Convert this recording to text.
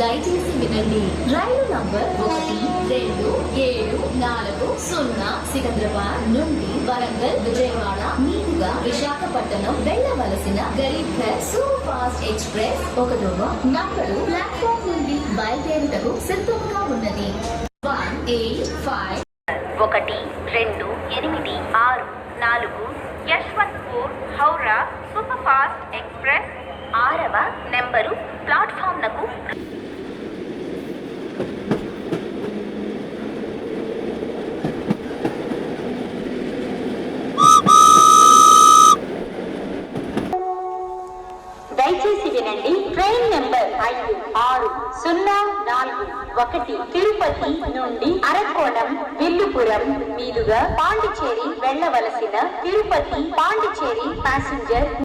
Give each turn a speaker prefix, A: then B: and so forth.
A: దయచేసి వినండి. రైలు నంబర్ ఒకటి రెండు ఏడు నాలుగు సున్నా సికింద్రాబాద్ నుండి వరంగల్ విజయవాడ మీదుగా విశాఖపట్నం వెళ్ళవలసిన Garib Ghar super fast express ఒకటవ నంబరు ప్లాట్ఫామ్ నుండి బయలుదేరుటకు సిద్ధంగా ఉన్నది. వన్ ఎయిట్ ఫైవ్
B: ఒకటి రెండు ఎనిమిది ఆరు నాలుగు Yesvantpur Howrah super fast express ఆరవ నెంబరు ప్లాట్ఫామ్లకు
C: దయచేసి వినండి. ట్రైన్ నెంబర్ ఐదు ఆరు సున్నా నాలుగు ఒకటి తిరుపతి నుండి అరకోణం విల్లుపురం మీదుగా పాండిచేరి వెళ్ళవలసిన తిరుపతి పాండిచేరి ప్యాసింజర్